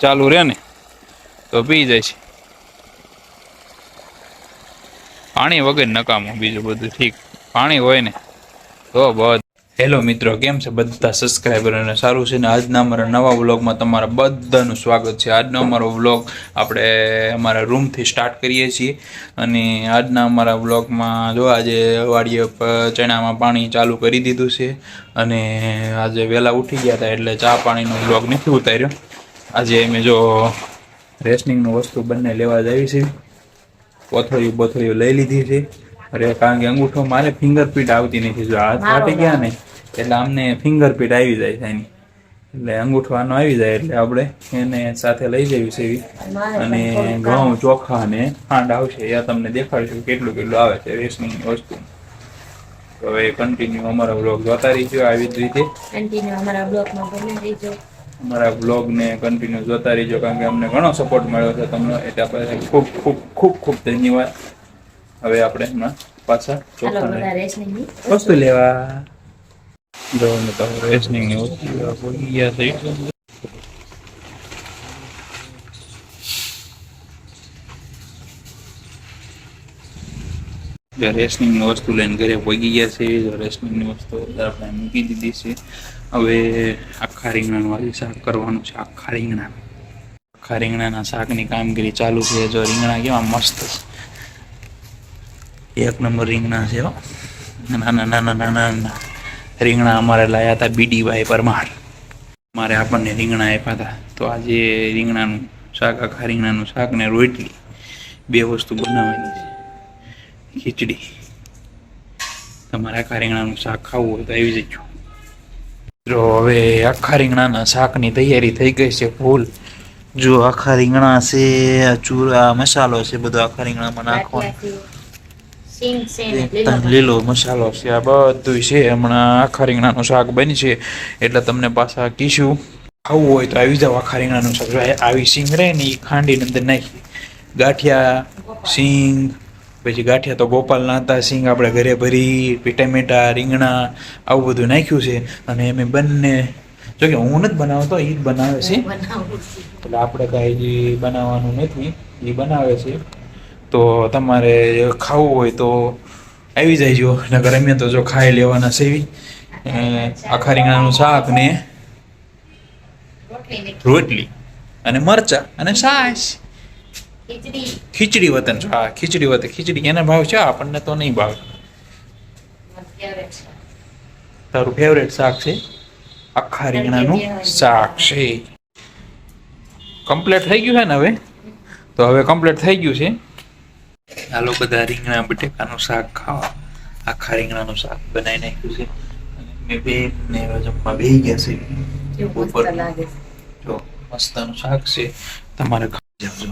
ચાલુ રહે ને, તો પી જાય છે. પાણી વગર નકામું બીજું બધું ઠીક. પાણી હોય ને, તો બધ. હેલો મિત્રો, કેમ છે બધા સબસ્ક્રાઈબરોને સારું છે ને? આજના અમારા નવા વ્લોગમાં તમારા બધાનું સ્વાગત છે. આજનો અમારો વ્લોગ આપણે અમારા રૂમથી સ્ટાર્ટ કરીએ છીએ. અને આજના અમારા વ્લોગમાં જો આજે વાડીએ ચણામાં પાણી ચાલુ કરી દીધું છે. અને આજે વહેલા ઉઠી ગયા હતા એટલે ચા પાણીનો વ્લોગ નથી ઉતાર્યો. આજે અમે જો રેસનિંગનું વસ્તુ બંને લેવા જ આવી છે. કોથળીઓ બોથળીઓ લઈ લીધી છે. અરે કારણ કે અંગૂઠો મારે ફિંગરપ્રિન્ટ આવતી નથી જો હાથ ફાટી ગયા ને એટલે અમને ફિંગરપ્રિન્ટ આવી જાય છે એની. એટલે અંગૂઠો આનો આવી જાય એટલે આપણે એને સાથે લઈ જવી છે એવી. અને ઘઉં ચોખા અને ખાંડ આવશે. એ તમને દેખાડશું કેટલું કેટલું આવે છે રેસનિંગની વસ્તુ. તો હવે કન્ટિન્યુ અમારા વ્લોગ જોતા રહીજો આવી જ રીતે. કન્ટિન્યુ અમારા બ્લોગમાં બને રહીજો. અમારા બ્લોગને કન્ટિન્યુ જોતા રહીજો કારણ કે અમને ઘણો સપોર્ટ મળ્યો છે તમને. એટલે આપણે ખૂબ ખૂબ ખૂબ ખૂબ ધન્યવાદ. હવે આપણે હમણાં પાછા વસ્તુ લેવા. જો અમે તો રેશનિંગની વસ્તુ ગયા છે. જે વસ્તુ લઈને ઘરે પહોંચી ગયા છે રેશનિંગની વસ્તુ આપણે મૂકી દીધી છે. હવે આખા રીંગણાનું આજે શાક કરવાનું છે, આખા રીંગણા. આખા રીંગણાના શાકની કામગીરી ચાલુ છે. જો રીંગણા કેવા મસ્ત છે. એક નંબર રીંગણા છે નાના નાના નાના નાના રીંગણા અમારે લાયા હતા બીડીભાઈ પરમાર. મારે આપણને રીંગણા આપ્યા હતા. તો આજે રીંગણાનું શાક, આખા રીંગણાનું શાક ને રોટલી બે વસ્તુ બનાવવાની છે. ખીચડી. તમારે આખા રીંગણાનું શાક ખાવું હોય તો આવી જજો. મિત્રો હવે આખા રીંગણાના શાકની તૈયારી થઈ ગઈ છે ફૂલ. જો આખા રીંગણા છે ચૂરા મસાલો છે બધો આખા રીંગણામાં નાખવાનો. લીલો મસાલો છે આ બધું છે હમણાં આખા રીંગણાનું શાક બની છે. એટલે તમને પાછા કીશું. ખાવું હોય તો આવી જાવ આખા રીંગણાનું શાક. આવી સિંગ રહે ને એ ખાંડીને અંદર નાખી. ગાંઠિયા સિંગ પછી ગાંઠિયા તો ગોપાલના હતા સિંગ આપણે ઘરે ભરી પીટામેટા રીંગણા આવું બધું નાખ્યું છે અને એમ બંને જોકે હું નથી બનાવતો એ જ બનાવે છે. એટલે આપણે કાંઈ જે બનાવવાનું નથી એ બનાવે છે. તો તમારે ખાવું હોય તો આવી જાયજો નગર અમે તો જો ખાઈ લેવાના સેવી આખા રીંગણાનું શાક ને રોટલી ને રોટલી અને મરચા અને છાશ ખીચડી. વતન છો હા ખીચડી વતન ખીચડી એને ભાવ છે? આપણને તો નહીં ભાવે. તારું ફેવરેટ શાક છે? આખા રીંગણાનું શાક છે. કમ્પ્લીટ થઈ ગયું છે ને હવે? તો હવે કમ્પ્લીટ થઈ ગયું છે. હાલો બધા રીંગણા બટેકાનું શાક ખાવા. આખા રીંગણાનું શાક બનાવી નાખ્યું છે. મેં બેન ને જમવા બેસી ગયા છે. ઉપર. જો મસ્તનું શાક છે. તમારે ખાઈ જાવજો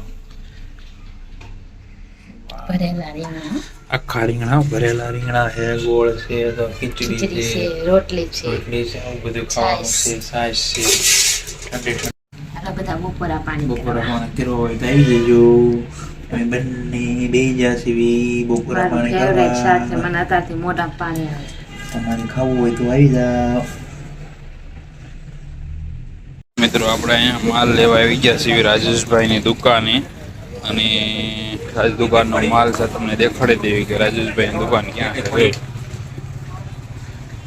ભરેલા રીંગણા. આખા રીંગણા ભરેલા રીંગણા છે ગોળ છે તો ખીચડી છે રોટલી છે. રોટલી છે આવું બધું ખાવાનું છે છાશ. છે. ઠંડી ઠંડી. બધા બપોરા પાણી બપોરા. પાણી કરો હોય તો આવી જજો. અમે બંને બે જા સીવી બપોરા પાણી છે કરવા મને અત્યારથી મોટા પાણી આવે તમારે ખાવું હોય તો આવી જાઓ. મિત્રો આપણે અહીંયા માલ લેવા આવી ગયા છીએ રાજેશભાઈની દુકાને. અને આજ દુકાનનો માલ છે તમને દેખાડી દેવી કે રાજેશભાઈની દુકાન ક્યાં છે?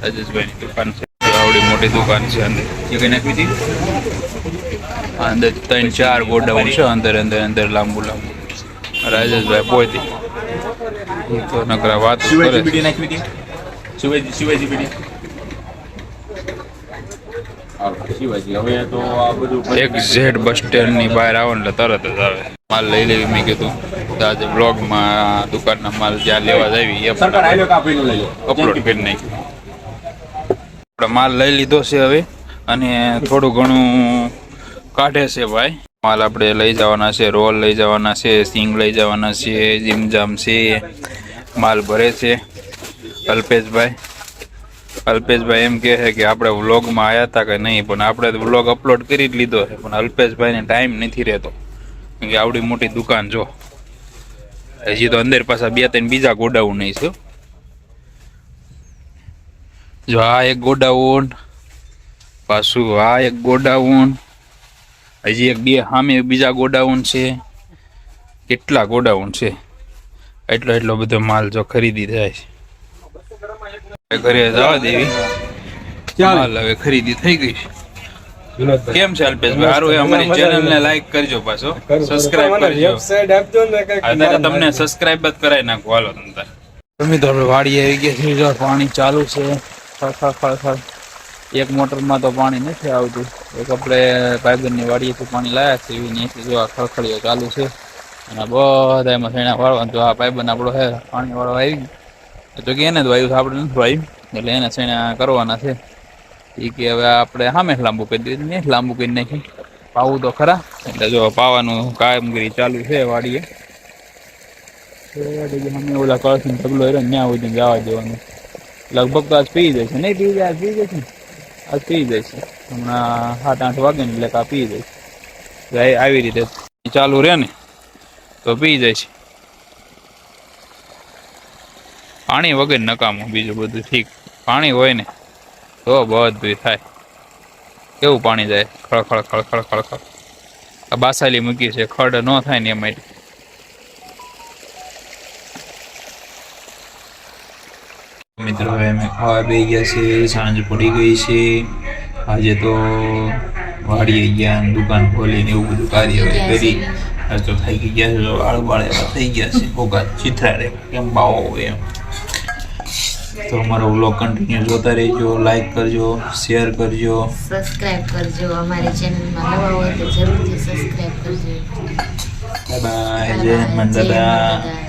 રાજેશભાઈની દુકાન છે. આવડી મોટી દુકાન છે અંદર. કઈ નાખી હતી? અંદર ત્રણ ચાર ગોડાઉન છે અંદર અંદર અંદર લાંબુ લાંબુ. રાજેશભાઈ પોતી તો નકરા વાત કરે શિવાજી શિવાજી બીડી એક ઝેડ બસ સ્ટેન્ડની બહાર આવો ને એટલે તરત જ આવે. માલ લઈ લેવી મેં કીધું. તો આજે બ્લોગમાં દુકાનના માલ જ્યાં લેવા જાવી એ અપલોડ કરી નાખ્યું. આપણે માલ લઈ લીધો છે હવે અને થોડું ઘણું કાઢે છે ભાઈ. માલ આપણે લઈ જવાના છે રોલ લઈ જવાના છે સિંગ લઈ જવાના છે જીમજામ છે. માલ ભરે છે. અલ્પેશભાઈ અલ્પેશભાઈ એમ કહે છે કે આપણે વ્લોગમાં આવ્યા હતા કે નહીં પણ આપણે તો વ્લોગ અપલોડ કરી જ લીધો છે પણ અલ્પેશભાઈને ટાઈમ નથી રહેતો. કે આવડી મોટી દુકાન જો. હજી તો અંદર પાછા બે ત્રણ બીજા ગોડાઉન નહીં છે. જો આ એક ગોડાઉન પાછું આ એક ગોડાઉન હજી એક બે સામે બીજા ગોડાઉન છે. કેટલા ગોડાઉન છે. એટલો એટલો બધો માલ જો ખરીદી થાય છે. ઘરે જવા દેવી. માલ હવે ખરીદી થઈ ગઈ છે. કેમ છે અલ્પેશભાઈ? સારું અમારી ચેનલ ને લાઈક કરજો પાછો. સબસ્ક્રાઇબ કરજો. અત્યારે તમને સબસ્ક્રાઇબ જ કરાવી નાખો. હાલો તમતાર તમે તો વાડી આવી ગયા છે પાણી ચાલુ છે. એક મોટર મોટરમાં તો પાણી નથી આવતું. એક આપણે ભાઈબંધની વાડીએથી પાણી લાયા છે. એવી નીચે જો આ ખળખળીઓ ચાલુ છે. અને બધા એમાં શેણા વાળવાનું. તો આ ભાઈબંધ આપણો હે પાણી વાળો આવી ગયો. તો કે એને તો આવ્યું આપણે નથી આવ્યું એટલે એને શેણા કરવાના છે. એ કે હવે આપણે સામે લાંબુ કરી દીધું. ને લાંબુ કરી નાખી. પાવું તો ખરા. એટલે જો પાવાનું કામગીરી ચાલુ છે વાડીએ. ઓલા કળશું ઢગલો હેરો ત્યાં સુધી જવા દેવાનું. લગભગ તો આજ પી જશે. નહીં પી જાય પી જશે આજ પી જશે. હમણાં સાત, આઠ વાગે ને એટલે કા પી જશે. આવી રીતે ચાલુ રહે ને, તો પી છે પાણી વગર નકામું બીજું બધું ઠીક. પાણી હોય ને તો બધું થાય. કેવું પાણી જાય? ખળખળ ખળખળ ખળખળ આ બાસાલી મૂકી છે. ખડ ન થાય ને એમાં મિત્રો હવે અમે ખાવા બે ગયા છે સાંજ પડી ગઈ છે. આજે તો વાડીએ ગયા દુકાન ખોલીને એવું બધું કાર્યવાહી કરી. આજે તો થઈ ગયા છે. વાળ બાળ થઈ ગયા છે. ભોગા ચિત્રા રે કેમ બાવો એમ. તો અમારો વ્લોગ કન્ટિન્યુ જોતા રહેજો લાઈક કરજો શેર કરજો. સબસ્ક્રાઇબ કરજો અમારી ચેનલમાં નવા હોય તો જરૂરથી સબસ્ક્રાઇબ કરજો. બાય બાય જય Bye